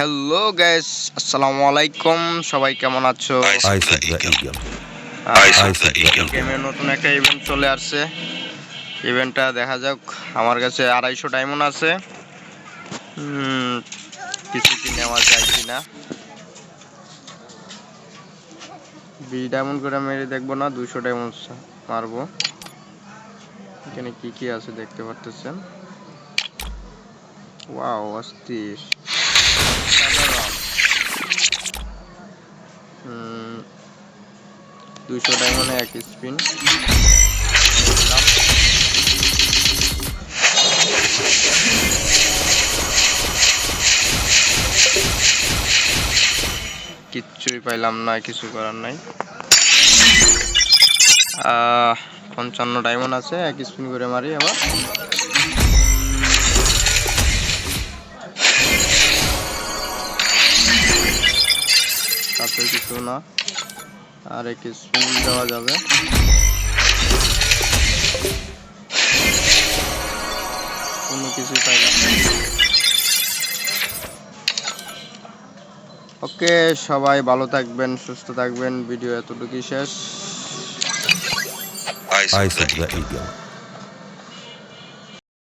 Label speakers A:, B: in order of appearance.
A: Hello guys আসসালামু আলাইকুম সবাই কেমন আছো? নতুন একটা ইভেন্ট চলে আসছে। ইভেন্টটা দেখা যাক। আমার কাছে আড়াইশো ডায়মন্ড আছে। কিছু কি নেওয়া যায় কিনা। বিশ ডায়মন্ড করে মেরে দেখব না দুশো ডায়মন্ড মারবো। এখানে কি কি আছে দেখতে পারতেছেন? ওয়াও অস্থির। দুশো ডায়মন্ডে এক স্পিন। কিচ্ছুই পাইলাম না, কিছু করার নাই। পঞ্চান্ন ডায়মন্ড আছে, এক স্পিন করে মারি আবার। তাতে কিছু না। আর এক স্পিন দেওয়া যাবে। কোনো কিছু পাইলাম না। ওকে সবাই ভালো থাকবেন সুস্থ থাকবেন। ভিডিও এতটুকুই শেষ।